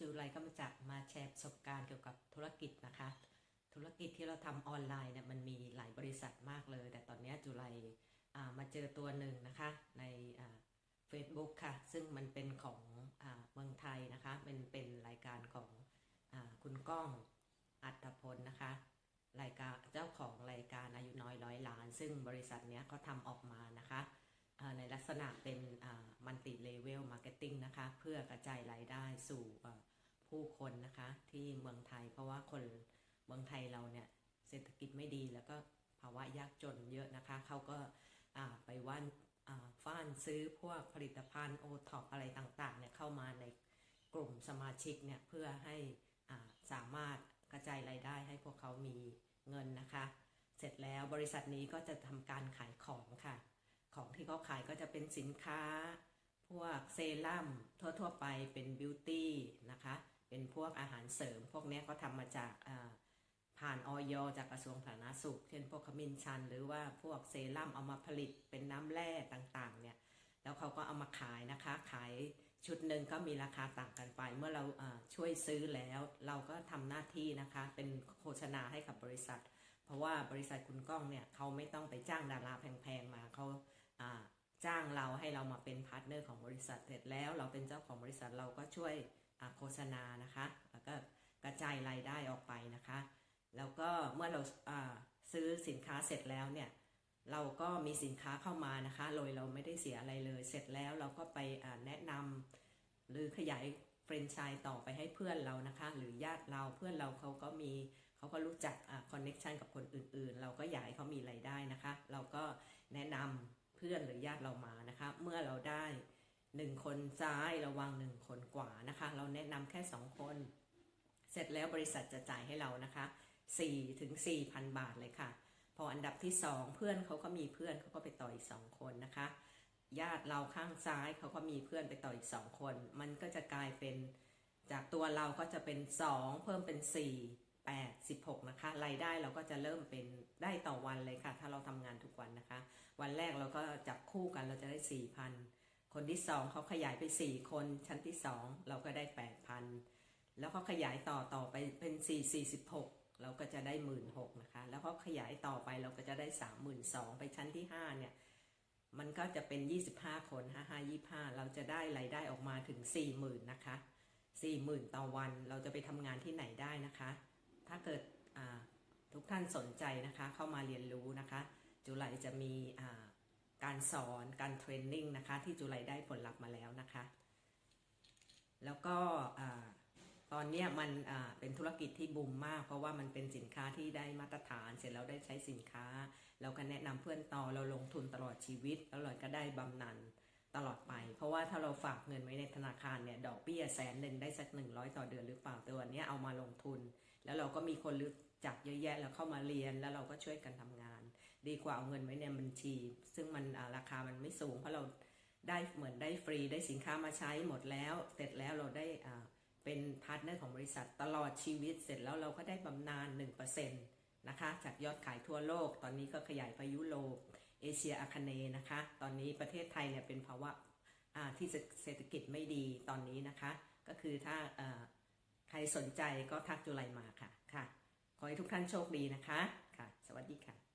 จูไลก็มาจากมาแชร์ประสบการณ์เกี่ยวกับธุรกิจนะคะ ธุรกิจที่เราทำออนไลน์เนี่ยมันมีหลายบริษัทมากเลย แต่ตอนนี้จูไลอ่ามาเจอตัวหนึ่งนะคะในเฟซบุ๊กค่ะ ซึ่งมันเป็นของอเมืองไทยนะคะเป็นเป็นรายการของอคุณก้องอัตพลนะคะ รายการเจ้าของรายการอายุน้อยร้อยล้าน ซึ่งบริษัทเนี้ยเขาทำออกมานะคะในลักษณะเป็นมัลติเลเวลมาร์เก็ตติ้งนะคะ เพื่อกระจายรายได้สู่ ผู้คนนะคะที่เมืองไทย เพราะว่าคนเมืองไทยเราเนี่ยเศรษฐกิจไม่ดีแล้วก็ภาวะยากจนเยอะนะคะ เขาก็ไปว่านฟ้านซื้อพวกผลิตภัณฑ์โอท็อปอะไรต่างๆเนี่ยเข้ามาในกลุ่มสมาชิกเนี่ยเพื่อให้สามารถกระจายรายได้ให้พวกเขามีเงินนะคะ เสร็จแล้วบริษัทนี้ก็จะทำการขายของค่ะ ของที่เขาขายก็จะเป็นสินค้า พวกเซรั่มทั่วๆไปเป็นบิวตี้นะคะ เป็นพวกอาหารเสริม พวกนี้ยเขาทำมาจากผ่านออยจากกระทรวงสาธารณสุข เช่นพวกขมิ้นชัน หรือว่าพวกเซรั่มเอามาผลิตเป็นน้ำแร่ต่างๆเนี่ยแล้วเขาก็เอามาขายนะคะ ขายชุดหนึ่งก็มีราคาต่างกันไป เมื่อเราช่วยซื้อแล้ว เราก็ทำหน้าที่นะคะ เป็นโฆษณาให้กับบริษัท เพราะว่าบริษัทคุณก้องเนี่ยเขาไม่ต้องไปจ้างดาราแพงๆมาเขาจ้างเราให้เรามาเป็นพาร์ทเนอร์ของบริษัทเสร็จแล้ว เราเป็นเจ้าของบริษัทเราก็ช่วย โฆษณานะคะ แล้วก็กระจายรายได้ออกไปนะคะ แล้วก็เมื่อเราซื้อสินค้าเสร็จแล้วเนี่ยเราก็มีสินค้าเข้ามานะคะโดยเราไม่ได้เสียอะไรเลย เสร็จแล้วเราก็ไปแนะนำหรือขยายแฟรนไชส์ต่อไปให้เพื่อนเรานะคะ หรือญาติเราเพื่อนเราเขาก็มีเขาก็รู้จักคอนเน็ชันกับคนอื่นๆ เราก็อยากให้เขามีรายได้นะคะ เราก็แนะนำเพื่อนหรือญาติเรามานะคะ เมื่อเราได้ หนึ่งคนซ้ายระวังหนึ่งคนขวานะคะ เราแนะนำแค่สองคน เสร็จแล้วบริษัทจะจ่ายให้เรานะคะ4ถึง4,000บาทเลยค่ะ พออันดับที่2เพื่อนเขาก็มีเพื่อนเขาก็ไปต่ออีก2คนนะคะ ญาติเราข้างซ้ายเขาก็มีเพื่อนไปต่ออีก2คน มันก็จะกลายเป็นจากตัวเราก็จะเป็น2เพิ่มเป็น4 8 16นะคะรายได้เราก็จะเริ่มเป็นได้ต่อวันเลยค่ะ ถ้าเราทำงานทุกวันนะคะ วันแรกเราก็จับคู่กันเราจะได้4,000 คนที่2เขาขยายไป4คนชั้นที่2เราก็ได้8,000แล้วเขาขยายต่อต่อไปเป็น4 46เราก็จะได้1 6ื่นหกนะคะ แล้วเขาขยายต่อไปเราก็จะได้3 2 0 0 0ไปชั้นที่5เนี่ยมันก็จะเป็น25คน5 5 25เราจะได้รายได้ออกมาถึง40,000นนะคะ40,000ต่อวันเราจะไปทำงานที่ไหนได้นะคะ ถ้าเกิดทุกท่านสนใจนะคะ เข้ามาเรียนรู้นะคะ จุไลจะมีอ่า การสอนการเทรนนิ่งนะคะที่จุไลได้ผลลัพธ์มาแล้วนะคะ แล้วก็อตอนนี้มันเป็นธุรกิจที่บูมมาก เพราะว่ามันเป็นสินค้าที่ได้มาตรฐาน เสร็จแล้วได้ใช้สินค้า เราก็แนะนำเพื่อนต่อเราลงทุนตลอดชีวิตแล้วเราก็ได้บำนาญตลอดไป เพราะว่าถ้าเราฝากเงินไว้ในธนาคารเนี่ยดอกเบี้ยแสนหนึ่งได้สักหนึ่งร้อยต่อเดือนหรือเปล่าแต่วันนี้เอามาลงทุน แล้วเราก็มีคนรู้จักเยอะแยะแล้วเข้ามาเรียนแล้วเราก็ช่วยกันทำงาน ดีกว่าเอาเงินไว้ในบัญชี ซึ่งมันราคามันไม่สูง เพราะเราได้เหมือนได้ฟรีได้สินค้ามาใช้หมดแล้ว เสร็จแล้วเราได้เป็นพาร์ทเนอร์ของบริษัทตลอดชีวิตเสร็จแล้วเราก็ได้บำนาญ1%นะคะจากยอดขายทั่วโลก ตอนนี้ก็ขยายไปยุโรปเอเชียอาคเนย์นะคะ ตอนนี้ประเทศไทยเนี่ยเป็นภาวะที่เศรษฐกิจไม่ดีตอนนี้นะคะ ก็คือถ้าอ่าใครสนใจก็ทักจุไลมาค่ะค่ะ ขอให้ทุกท่านโชคดีนะคะค่ะ สวัสดีค่ะ